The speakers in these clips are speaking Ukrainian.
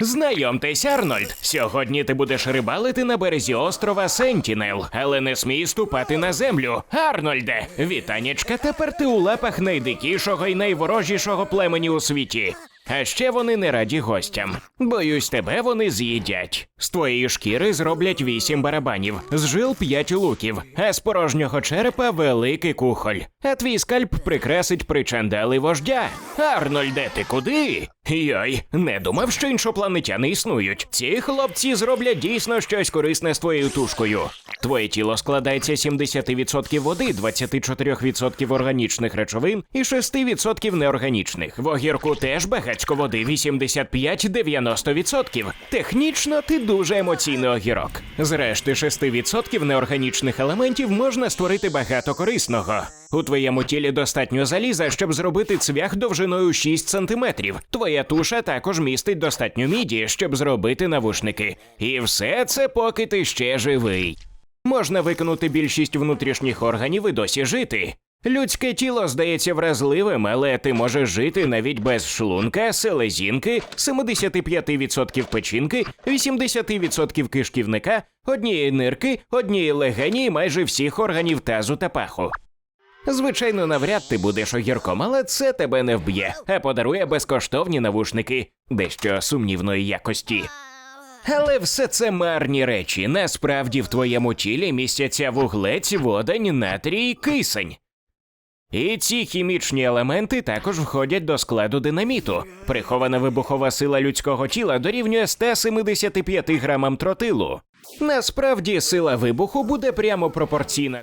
Знайомтесь, Арнольд. Сьогодні ти будеш рибалити на березі острова Сентінел, але не смій ступати на землю. Арнольде, вітанічка, тепер ти у лапах найдикішого і найворожішого племені у світі. А ще вони не раді гостям. Боюсь, тебе вони з'їдять. З твоєї шкіри зроблять вісім барабанів, з жил п'ять луків, а з порожнього черепа великий кухоль. А твій скальп прикрасить причандали вождя. Арнольде, ти куди? Йой, не думав, що іншопланетяни існують. Ці хлопці зроблять дійсно щось корисне з твоєю тушкою. Твоє тіло складається 70% води, 24% органічних речовин і 6% неорганічних. В огірку теж багацько води, 85-90%. Технічно ти дуже емоційний огірок. З решти 6% неорганічних елементів можна створити багато корисного. У твоєму тілі достатньо заліза, щоб зробити цвях довжиною 6 см. Твоя туша також містить достатньо міді, щоб зробити навушники. І все це поки ти ще живий. Можна виконати більшість внутрішніх органів і досі жити. Людське тіло здається вразливим, але ти можеш жити навіть без шлунка, селезінки, 75% печінки, 80% кишківника, однієї нирки, однієї легені і майже всіх органів тазу та паху. Звичайно, навряд ти будеш огірком, але це тебе не вб'є, а подарує безкоштовні навушники, дещо сумнівної якості. Але все це марні речі. Насправді в твоєму тілі містяться вуглець, водень, натрій, кисень. І ці хімічні елементи також входять до складу динаміту. Прихована вибухова сила людського тіла дорівнює 175 грамам тротилу. Насправді сила вибуху буде прямо пропорційна.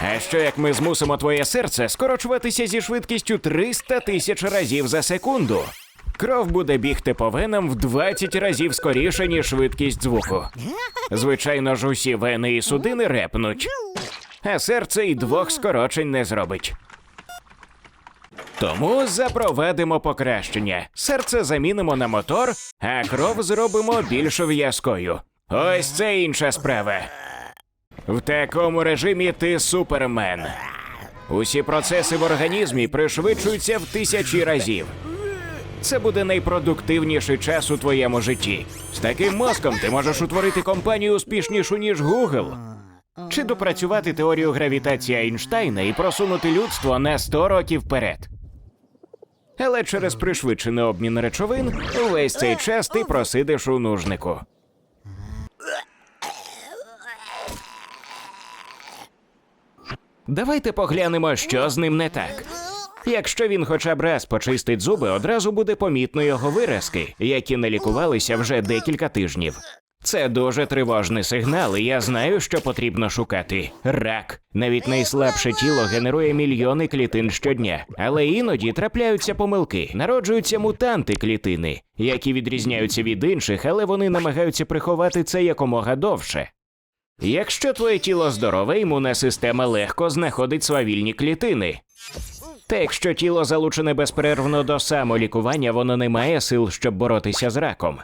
А що як ми змусимо твоє серце скорочуватися зі швидкістю 300 тисяч разів за секунду? Кров буде бігти по венам в 20 разів скоріше, ніж швидкість звуку. Звичайно ж, усі вени і судини репнуть, а серце і двох скорочень не зробить. Тому запровадимо покращення. Серце замінимо на мотор, а кров зробимо більш в'язкою. Ось це інша справа. В такому режимі ти супермен. Усі процеси в організмі пришвидшуються в тисячі разів. Це буде найпродуктивніший час у твоєму житті. З таким мозком ти можеш утворити компанію успішнішу, ніж Google. Чи допрацювати теорію гравітації Айнштайна і просунути людство на 100 років вперед. Але через пришвидшений обмін речовин увесь цей час ти просидиш у нужнику. Давайте поглянемо, що з ним не так. Якщо він хоча б раз почистить зуби, одразу буде помітно його виразки, які не лікувалися вже декілька тижнів. Це дуже тривожний сигнал, і я знаю, що потрібно шукати. Рак. Навіть найслабше тіло генерує мільйони клітин щодня, але іноді трапляються помилки, народжуються мутанти клітини, які відрізняються від інших, але вони намагаються приховати це якомога довше. Якщо твоє тіло здорове, імунна система легко знаходить свавільні клітини. Та якщо тіло залучене безперервно до самолікування, воно не має сил, щоб боротися з раком.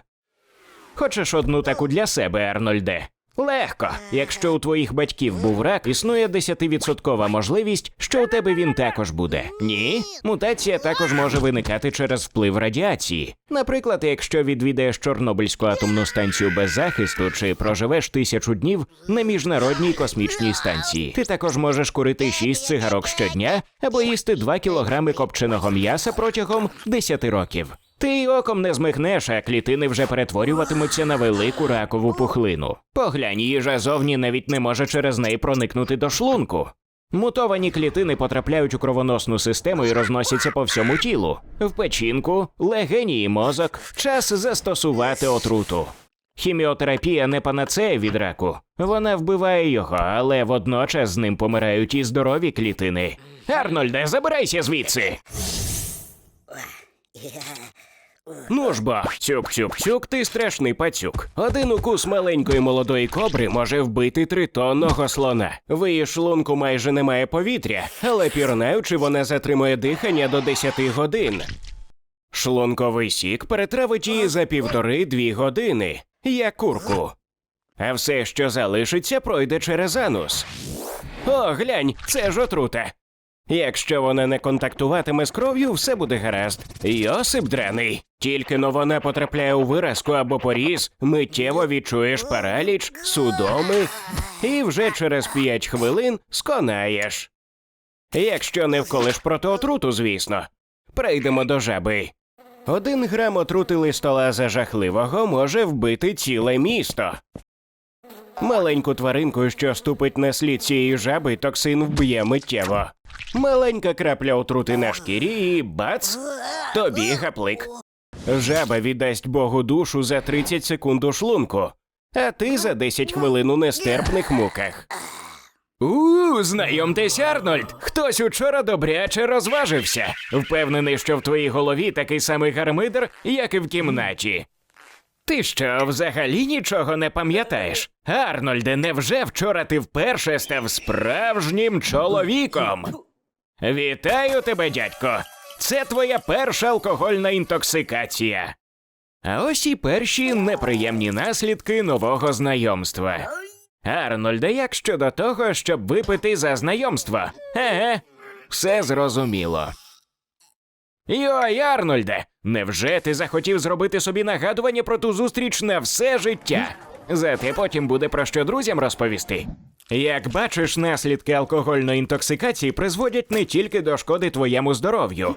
Хочеш одну таку для себе, Арнольде? Легко. Якщо у твоїх батьків був рак, існує 10% можливість, що у тебе він також буде. Ні, мутація також може виникати через вплив радіації. Наприклад, якщо відвідаєш Чорнобильську атомну станцію без захисту чи проживеш тисячу днів на міжнародній космічній станції. Ти також можеш курити 6 цигарок щодня або їсти 2 кілограми копченого м'яса протягом 10 років. Ти й оком не змихнеш, а клітини вже перетворюватимуться на велику ракову пухлину. Поглянь, їжа зовні навіть не може через неї проникнути до шлунку. Мутовані клітини потрапляють у кровоносну систему і розносяться по всьому тілу. В печінку, легені і мозок. Час застосувати отруту. Хіміотерапія не панацея від раку. Вона вбиває його, але водночас з ним помирають і здорові клітини. Арнольде, забирайся звідси. Ну ж цюк-цюк-цюк, ти страшний пацюк. Один укус маленької молодої кобри може вбити тритонного слона. В її шлунку майже немає повітря, але пірнаючи, вона затримує дихання до 10 годин. Шлунковий сік перетравить її за півтори-дві години, як курку. А все, що залишиться, пройде через анус. О, глянь, це ж отрута. Якщо вона не контактуватиме з кров'ю, все буде гаразд. Йосип драний. Тільки но вона потрапляє у виразку або поріз, миттєво відчуєш параліч, судоми, і вже через п'ять хвилин сконаєш. Якщо не вколиш проти отруту, звісно. Прийдемо до жаби. Один грам отрути листолаза жахливого може вбити ціле місто. Маленьку тваринку, що ступить на слід цієї жаби, токсин вб'є миттєво. Маленька крапля отрути на шкірі і бац! Тобі гаплик. Жаба віддасть Богу душу за 30 секунд у шлунку, а ти за 10 хвилин у нестерпних муках. У, знайомтесь, Арнольд. Хтось учора добряче розважився. Впевнений, що в твоїй голові такий самий гармидер, як і в кімнаті. Ти що, взагалі нічого не пам'ятаєш? Арнольде, невже вчора ти вперше став справжнім чоловіком? Вітаю тебе, дядько. Це твоя перша алкогольна інтоксикація. А ось і перші неприємні наслідки нового знайомства. Арнольде, як щодо того, щоб випити за знайомство? Еге, все зрозуміло. Йой, Арнольде, невже ти захотів зробити собі нагадування про ту зустріч на все життя? Зате потім буде про що друзям розповісти. Як бачиш, наслідки алкогольної інтоксикації призводять не тільки до шкоди твоєму здоров'ю,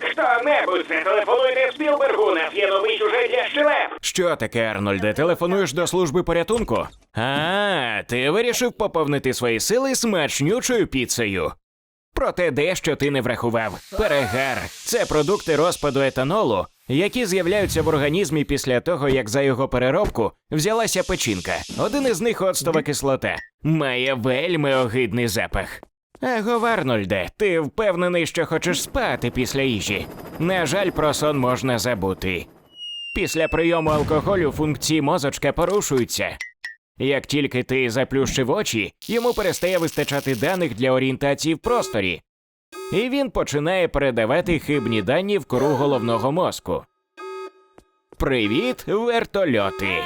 Хто-небудь зателефонуйте Спілбергу, нас є новий сюжет для щелеп. Що таке, Арнольде? Телефонуєш до служби порятунку? А, ти вирішив поповнити свої сили смачнючою піцею. Проте дещо ти не врахував. Перегар це продукти розпаду етанолу, які з'являються в організмі після того, як за його переробку взялася печінка. Один із них оцтова кислота. Має вельми огидний запах. Его, Арнольде, ти впевнений, що хочеш спати після їжі. На жаль, про сон можна забути. Після прийому алкоголю функції мозочка порушуються. Як тільки ти заплющив очі, йому перестає вистачати даних для орієнтації в просторі, і він починає передавати хибні дані в кору головного мозку. Привіт, вертольоти!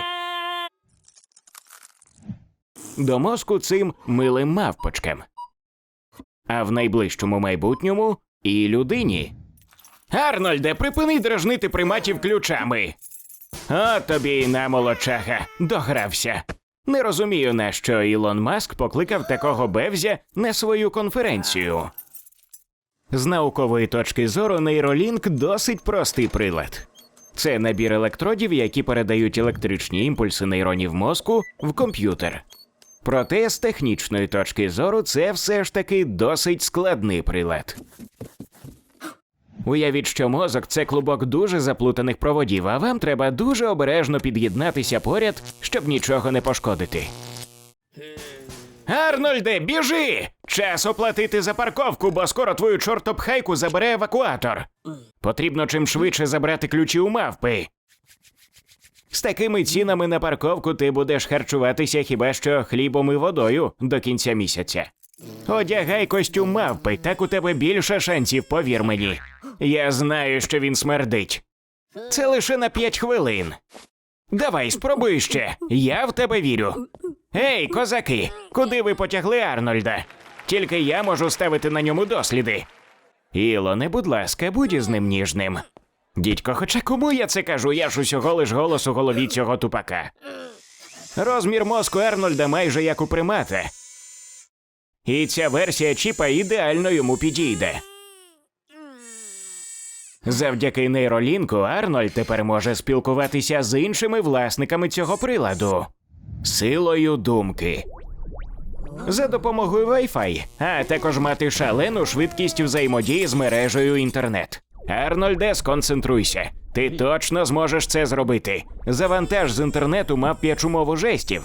До мозку цим милим мавпочкам. А в найближчому майбутньому і людині. Арнольде, припини дражнити приматів ключами. От тобі й на молодчага, догрався. Не розумію, на що Ілон Маск покликав такого бевзя на свою конференцію. З наукової точки зору нейролінк досить простий прилад. Це набір електродів, які передають електричні імпульси нейронів мозку в комп'ютер. Проте з технічної точки зору це все ж таки досить складний прилад. Уявіть, що мозок це клубок дуже заплутаних проводів, а вам треба дуже обережно під'єднатися поряд, щоб нічого не пошкодити. Арнольде, біжи! Час оплатити за парковку, бо скоро твою чортопхайку забере евакуатор. Потрібно чим швидше забрати ключі у мавпи. З такими цінами на парковку ти будеш харчуватися хіба що хлібом і водою до кінця місяця. Одягай костюм мавпи, так у тебе більше шансів, повір мені. Я знаю, що він смердить. Це лише на п'ять хвилин. Давай, спробуй ще. Я в тебе вірю. Ей, козаки, куди ви потягли Арнольда? Тільки я можу ставити на ньому досліди. Ілоне, будь ласка, будь із ним ніжним. Дідько, хоча кому я це кажу, я ж усього лиш голос у голові цього тупака. Розмір мозку Арнольда майже як у примата. І ця версія чіпа ідеально йому підійде. Завдяки нейролінку Арнольд тепер може спілкуватися з іншими власниками цього приладу силою думки. За допомогою Wi-Fi, а також мати шалену швидкість взаємодії з мережею інтернет. Арнольде, сконцентруйся. Ти точно зможеш це зробити. Завантаж з інтернету мап'ячу мову жестів.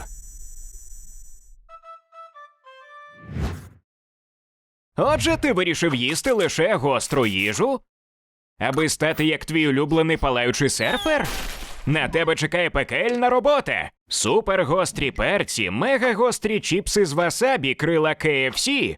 Отже, ти вирішив їсти лише гостру їжу? Аби стати як твій улюблений палаючий серфер? На тебе чекає пекельна робота. Супергострі перці, мегагострі чіпси з васабі, крила KFC.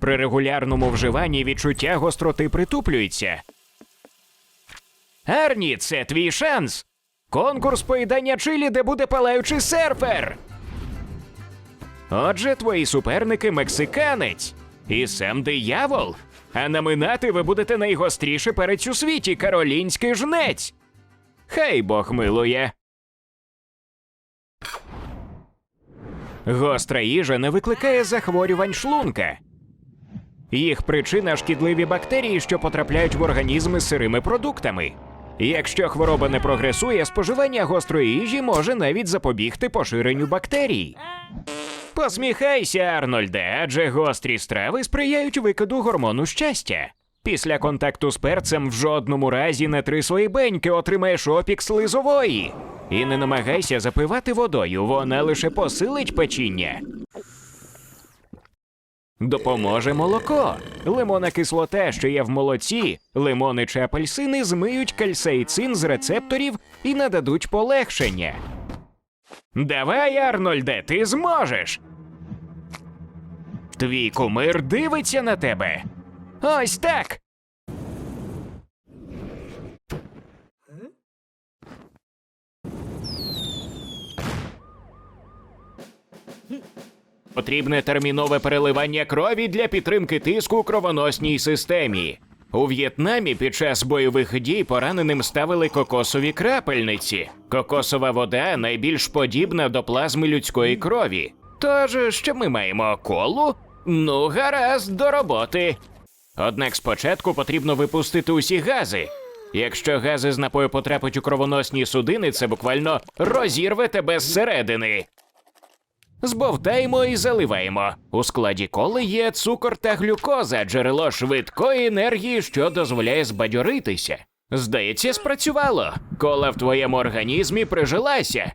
При регулярному вживанні відчуття гостроти притуплюється. Арні, це твій шанс. Конкурс поїдання чилі, де буде палаючий серфер. Отже, твої суперники мексиканець і сам диявол. А наминати ви будете найгостріший перець у світі каролінський жнець. Хай Бог милує. Гостра їжа не викликає захворювань шлунка. Їх причина шкідливі бактерії, що потрапляють в організми сирими продуктами. Якщо хвороба не прогресує, споживання гострої їжі може навіть запобігти поширенню бактерій. Посміхайся, Арнольде, адже гострі страви сприяють викиду гормону щастя. Після контакту з перцем в жодному разі не три свої беньки отримаєш опік слизової. І не намагайся запивати водою, вона лише посилить печіння. Допоможе молоко. Лимонна кислота, що є в молоці, лимони чи апельсини змиють кальсейцин з рецепторів і нададуть полегшення. Давай, Арнольде, ти зможеш. Твій кумир дивиться на тебе. Ось так. Потрібне термінове переливання крові для підтримки тиску у кровоносній системі. У В'єтнамі під час бойових дій пораненим ставили кокосові крапельниці. Кокосова вода найбільш подібна до плазми людської крові. Тож, що ми маємо колу? Ну, гаразд, до роботи. Однак спочатку потрібно випустити усі гази. Якщо гази з напою потрапить у кровоносні судини, це буквально розірве тебе зсередини. Збовтаємо і заливаємо. У складі коли є цукор та глюкоза, джерело швидкої енергії, що дозволяє збадьоритися. Здається, спрацювало. Кола в твоєму організмі прижилася.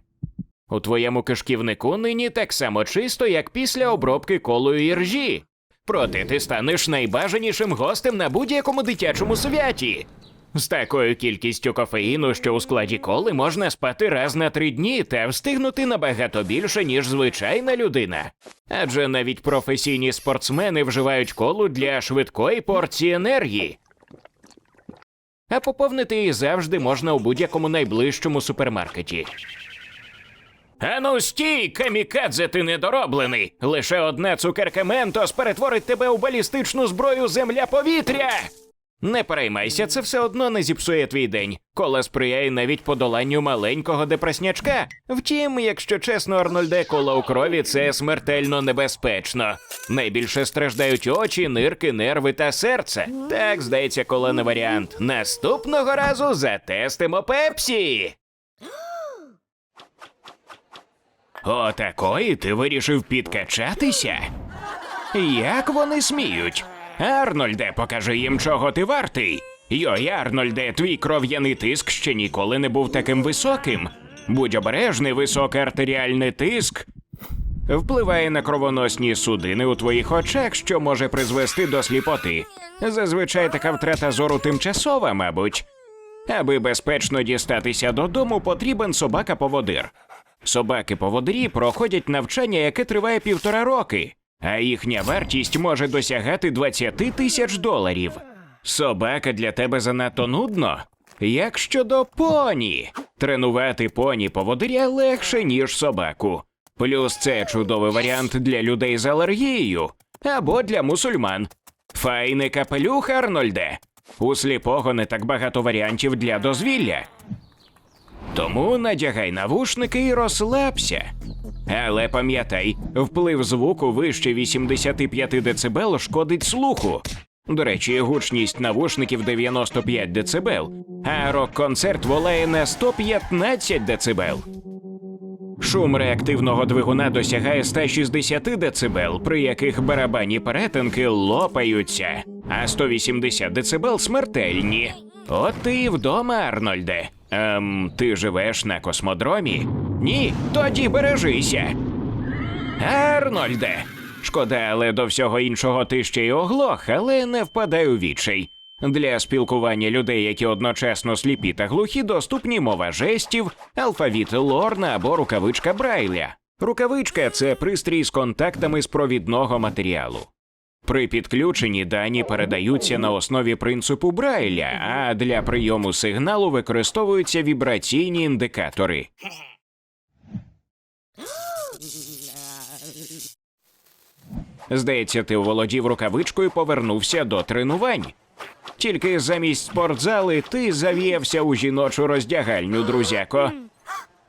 У твоєму кишківнику нині так само чисто, як після обробки колою іржі. Проте ти станеш найбажанішим гостем на будь-якому дитячому святі. З такою кількістю кофеїну, що у складі коли можна спати раз на три дні та встигнути набагато більше, ніж звичайна людина. Адже навіть професійні спортсмени вживають колу для швидкої порції енергії. А поповнити її завжди можна у будь-якому найближчому супермаркеті. Ану стій, камікадзе, ти недороблений! Лише одна цукерка Ментос перетворить тебе у балістичну зброю земля-повітря! Не переймайся, це все одно не зіпсує твій день. Кола сприяє навіть подоланню маленького депреснячка. Втім, якщо чесно, Арнольде, кола у крові це смертельно небезпечно. Найбільше страждають очі, нирки, нерви та серце. Так, здається, кола не варіант. Наступного разу затестимо пепсі. Отакої ти вирішив підкачатися? Як вони сміють? Арнольде, покажи їм, чого ти вартий. Йой, Арнольде, твій кров'яний тиск ще ніколи не був таким високим. Будь обережний, високий артеріальний тиск. впливає на кровоносні судини у твоїх очах, що може призвести до сліпоти. Зазвичай така втрата зору тимчасова, мабуть. Аби безпечно дістатися додому, потрібен собака-поводир. Собаки-поводирі проходять навчання, яке триває півтора роки, а їхня вартість може досягати 20 тисяч доларів. Собака для тебе занадто нудно? Як щодо поні? Тренувати поні поводиря легше, ніж собаку. Плюс це чудовий варіант для людей з алергією або для мусульман. Файний капелюх, Арнольде. У сліпого не так багато варіантів для дозвілля. Тому надягай навушники і розслабся. Але пам'ятай, вплив звуку вище 85 дБ шкодить слуху. До речі, гучність навушників 95 дБ, а рок-концерт волає на 115 дБ. Шум реактивного двигуна досягає 160 дБ, при яких барабанні перетинки лопаються, а 180 дБ смертельні. От ти і вдома, Арнольде. Ем, ти живеш на космодромі? Ні, тоді бережися. Арнольде. Шкода, але до всього іншого ти ще й оглох, але не впадай у відчай. Для спілкування людей, які одночасно сліпі та глухі, доступні мова жестів, алфавіт Лорна або рукавичка Брайля. Рукавичка це пристрій з контактами з провідного матеріалу. При підключенні дані передаються на основі принципу Брайля, а для прийому сигналу використовуються вібраційні індикатори. Здається, ти оволодів рукавичкою повернувся до тренувань. Тільки замість спортзали ти завіявся у жіночу роздягальню, друзяко.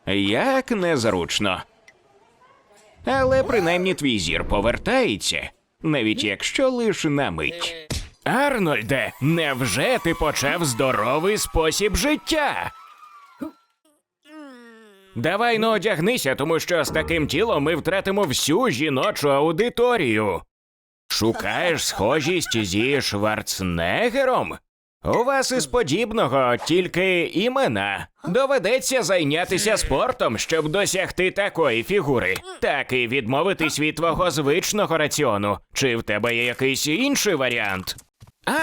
Як незручно. Але принаймні твій зір повертається, навіть якщо лиш на мить. Арнольде, невже ти почав здоровий спосіб життя? Давай ну одягнися, тому що з таким тілом ми втратимо всю жіночу аудиторію. Шукаєш схожість зі Шварценеггером? У вас із подібного тільки імена. Доведеться зайнятися спортом, щоб досягти такої фігури. Так і відмовитись від твого звичного раціону. Чи в тебе є якийсь інший варіант?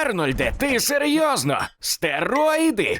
Арнольде, ти серйозно? Стероїди?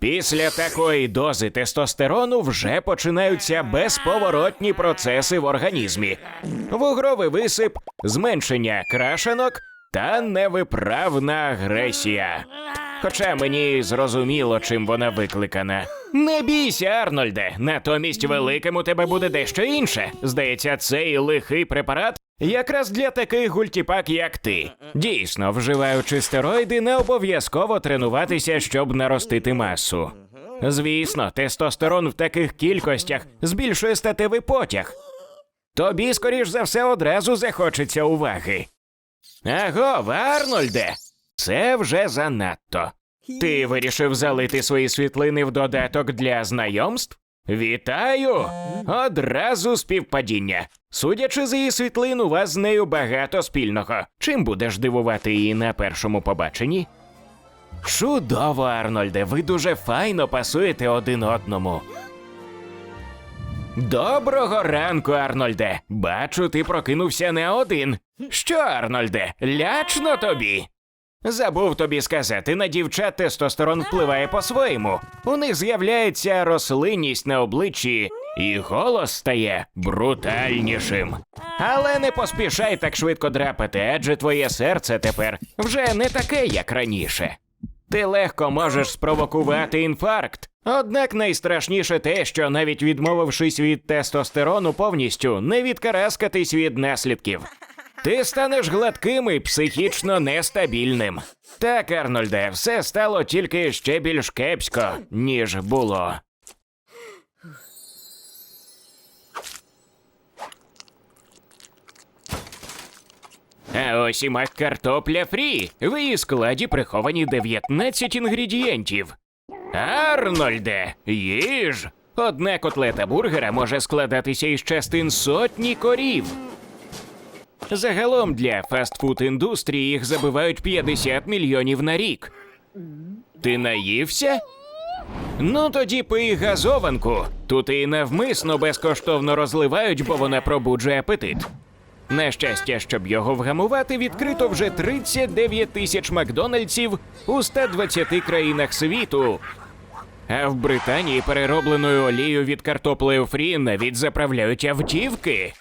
Після такої дози тестостерону вже починаються безповоротні процеси в організмі: вугровий висип, зменшення крашенок та невиправна агресія. Хоча мені зрозуміло, чим вона викликана. Не бійся, Арнольде. Натомість великим у тебе буде дещо інше. Здається, цей лихий препарат якраз для таких гультіпак, як ти. Дійсно, вживаючи стероїди, не обов'язково тренуватися, щоб наростити масу. Звісно, тестостерон в таких кількостях збільшує статевий потяг. Тобі, скоріш за все, одразу захочеться уваги. Аго, Арнольде, це вже занадто. Ти вирішив залити свої світлини в додаток для знайомств? Вітаю! Одразу співпадіння. Судячи з її світлин, у вас з нею багато спільного. Чим будеш дивувати її на першому побаченні? Чудово, Арнольде, ви дуже файно пасуєте один одному. Доброго ранку, Арнольде. Бачу, ти прокинувся не один. Що, Арнольде, лячно тобі? Забув тобі сказати, на дівчат тестостерон впливає по-своєму. У них з'являється рослинність на обличчі, і голос стає брутальнішим. Але не поспішай так швидко драпати, адже твоє серце тепер вже не таке, як раніше. Ти легко можеш спровокувати інфаркт. Однак найстрашніше те, що навіть відмовившись від тестостерону повністю, не відкараскатись від наслідків. Ти станеш гладким і психічно нестабільним. Так, Арнольде, все стало тільки ще більш кепсько, ніж було. А ось і мак картопля фрі. В її складі приховані 19 інгредієнтів. Арнольде, їж! Одна котлета бургера може складатися із частин сотні корів. Загалом для фастфуд індустрії їх забивають 50 мільйонів на рік. Ти наївся? Ну тоді пий газованку. Тут і навмисно безкоштовно розливають, бо вона пробуджує апетит. На щастя, щоб його вгамувати, відкрито вже 39 тисяч Макдональдсів у 120 країнах світу. А в Британії переробленою олією від картоплею фрі навіть заправляють автівки.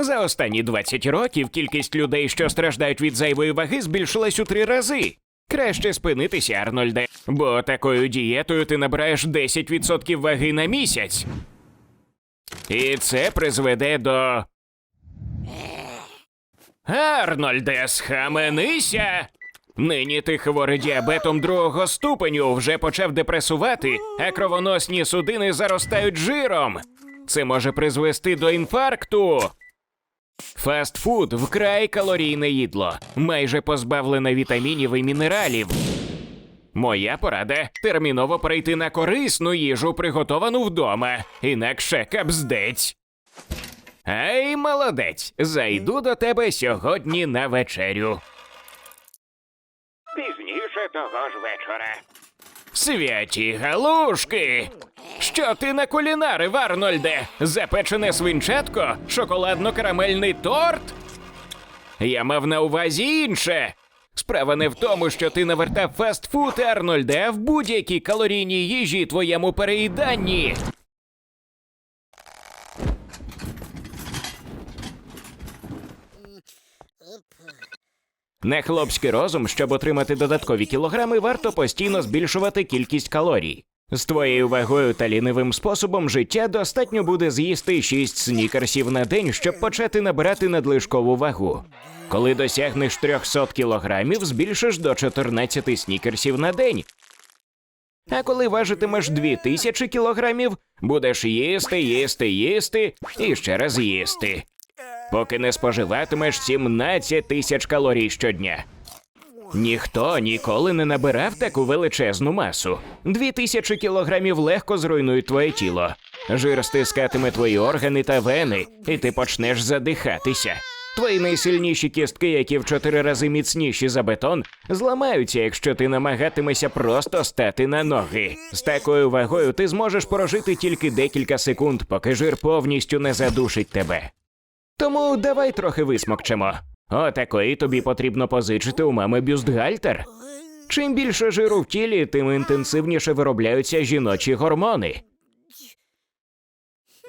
За останні 20 років кількість людей, що страждають від зайвої ваги, збільшилась у три рази. Краще спинитися, Арнольде, бо такою дієтою ти набираєш 10% ваги на місяць. І це призведе до. Арнольде, схаменися! Нині ти хворий діабетом другого ступеню вже почав депресувати, а кровоносні судини заростають жиром. Це може призвести до інфаркту. Фастфуд вкрай калорійне їдло, майже позбавлене вітамінів і мінералів. Моя порада терміново перейти на корисну їжу, приготовану вдома, інакше капздець. Ей, молодець, зайду до тебе сьогодні на вечерю. Пізніше того ж вечора. Святі галушки! Що ти на кулінарив, Арнольде? Запечене свинчатко? Шоколадно-карамельний торт? Я мав на увазі інше. Справа не в тому, що ти навертав фастфуд, Арнольде, а в будь-якій калорійній їжі твоєму переїданні. На хлопський розум, щоб отримати додаткові кілограми, варто постійно збільшувати кількість калорій. З твоєю вагою та лінивим способом життя достатньо буде з'їсти 6 снікерсів на день, щоб почати набирати надлишкову вагу. Коли досягнеш 300 кілограмів, збільшиш до 14 снікерсів на день. А коли важитимеш 2000 кілограмів, будеш їсти, їсти, їсти і ще раз їсти поки не споживатимеш 17 тисяч калорій щодня. Ніхто ніколи не набирав таку величезну масу. Дві тисячі кілограмів легко зруйнують твоє тіло. Жир стискатиме твої органи та вени, і ти почнеш задихатися. Твої найсильніші кістки, які в чотири рази міцніші за бетон, зламаються, якщо ти намагатимешся просто стати на ноги. З такою вагою ти зможеш прожити тільки декілька секунд, поки жир повністю не задушить тебе. Тому давай трохи висмокчемо. Отакої тобі потрібно позичити у мами бюстгальтер. Чим більше жиру в тілі, тим інтенсивніше виробляються жіночі гормони.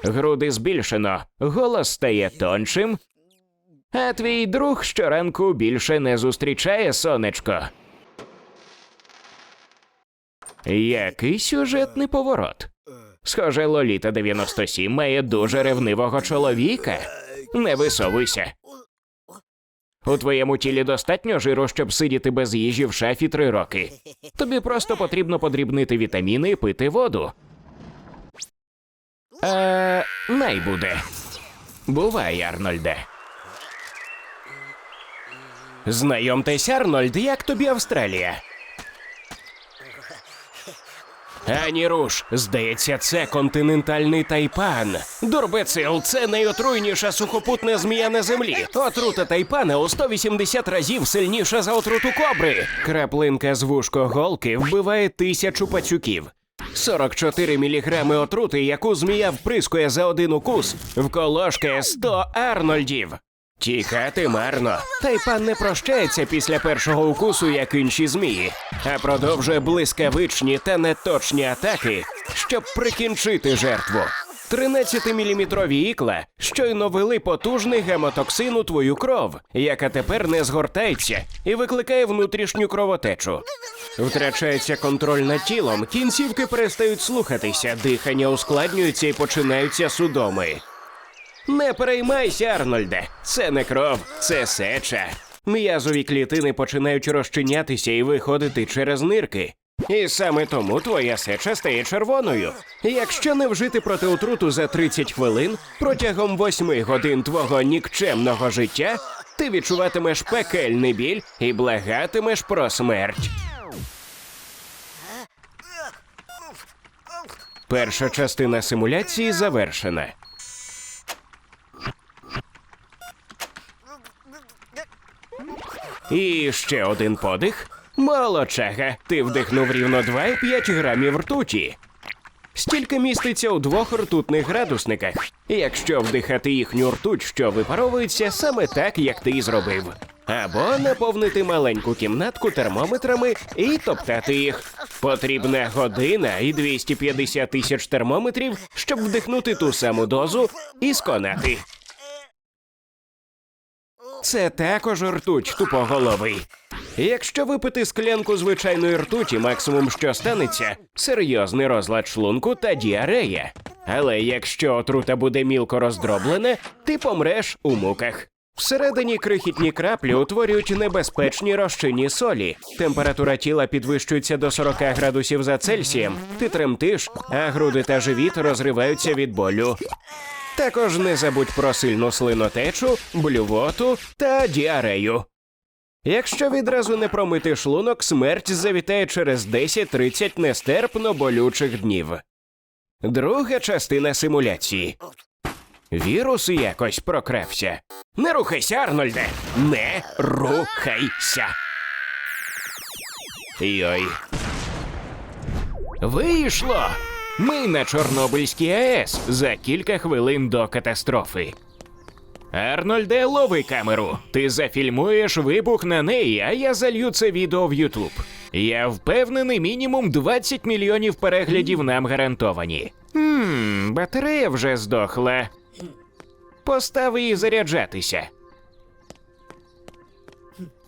Груди збільшено, голос стає тоншим, а твій друг щоранку більше не зустрічає сонечко. Який сюжетний поворот. Схоже, Лоліта 97 має дуже ревнивого чоловіка. Не висовуйся. У твоєму тілі достатньо жиру, щоб сидіти без їжі в шафі три роки. Тобі просто потрібно подрібнити вітаміни і пити воду. Е, най буде. Бувай, Арнольде. Знайомтесь, Арнольд, як тобі Австралія? Ані руш, здається, це континентальний тайпан. Дурбецил це найотруйніша сухопутна змія на землі. Отрута тайпана у 180 разів сильніша за отруту кобри. Краплинка з вушкоголки вбиває тисячу пацюків. 44 міліграми отрути, яку змія вприскує за один укус, вколошкає 100 арнольдів. Тікати марно. Тайпан не прощається після першого укусу, як інші змії, а продовжує блискавичні та неточні атаки, щоб прикінчити жертву. 13-міліметрові ікла щойно вели потужний гемотоксин у твою кров, яка тепер не згортається і викликає внутрішню кровотечу. Втрачається контроль над тілом, кінцівки перестають слухатися, дихання ускладнюється і починаються судоми. Не переймайся, Арнольде. Це не кров, це сеча. М'язові клітини починають розчинятися і виходити через нирки. І саме тому твоя сеча стає червоною. Якщо не вжити протиотруту за 30 хвилин протягом 8 годин твого нікчемного життя, ти відчуватимеш пекельний біль і благатимеш про смерть. Перша частина симуляції завершена. І ще один подих. Молодчага, ти вдихнув рівно 2,5 грамів ртуті. Стільки міститься у двох ртутних градусниках, якщо вдихати їхню ртуть, що випаровується саме так, як ти зробив. Або наповнити маленьку кімнатку термометрами і топтати їх. Потрібна година і 250 тисяч термометрів, щоб вдихнути ту саму дозу і сконати. Це також ртуть тупоголовий. Якщо випити склянку звичайної ртуті, максимум що станеться серйозний розлад шлунку та діарея. Але якщо отрута буде мілко роздроблена, ти помреш у муках. Всередині крихітні краплі утворюють небезпечні розчинні солі. Температура тіла підвищується до 40 градусів за Цельсієм. Ти тремтиш, а груди та живіт розриваються від болю. Також не забудь про сильну слинотечу, блювоту та діарею. Якщо відразу не промити шлунок, смерть завітає через 10-30 нестерпно болючих днів. Друга частина симуляції. Вірус якось прокрався. Не рухайся, Арнольде! Не рухайся. Йой. Вийшло! Ми на Чорнобильській АЕС за кілька хвилин до катастрофи. Арнольде, лови камеру. Ти зафільмуєш вибух на неї, а я залью це відео в Ютуб. Я впевнений, мінімум 20 мільйонів переглядів нам гарантовані. Хм, батарея вже здохла. Постав її заряджатися.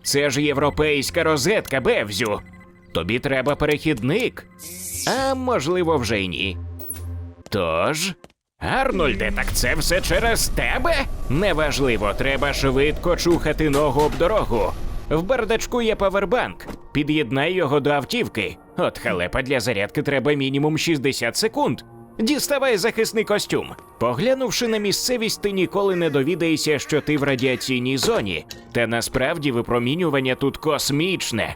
Це ж європейська розетка, Бевзю. Тобі треба перехідник. А можливо, вже й ні. Тож. Арнольде, так це все через тебе? Неважливо, треба швидко чухати ногу об дорогу. В бардачку є павербанк. Під'єднай його до автівки. От халепа для зарядки треба мінімум 60 секунд. Діставай захисний костюм. Поглянувши на місцевість, ти ніколи не довідаєшся, що ти в радіаційній зоні. Та насправді випромінювання тут космічне.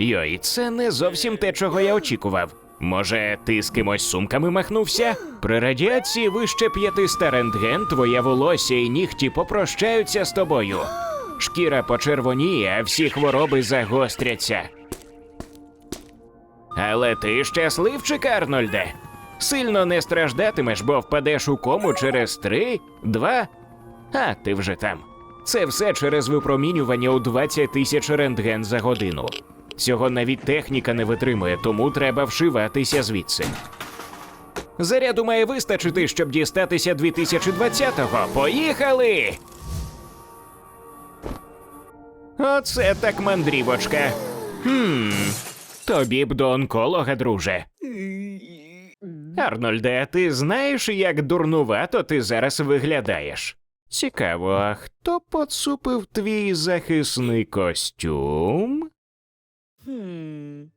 Йой, це не зовсім те, чого я очікував. Може, ти з кимось сумками махнувся? При радіації вище 500 рентген, твоє волосся і нігті попрощаються з тобою. Шкіра почервоніє, а всі хвороби загостряться. Але ти щасливчик, Арнольде. Сильно не страждатимеш, бо впадеш у кому через три, два. А, ти вже там. Це все через випромінювання у 20 тисяч рентген за годину. Цього навіть техніка не витримує, тому треба вшиватися звідси. Заряду має вистачити, щоб дістатися 2020-го. Поїхали! Оце так мандрівочка. Хм, тобі б до онколога, друже. Арнольде, ти знаєш, як дурнувато ти зараз виглядаєш? Цікаво, а хто поцупив твій захисний костюм? 嗯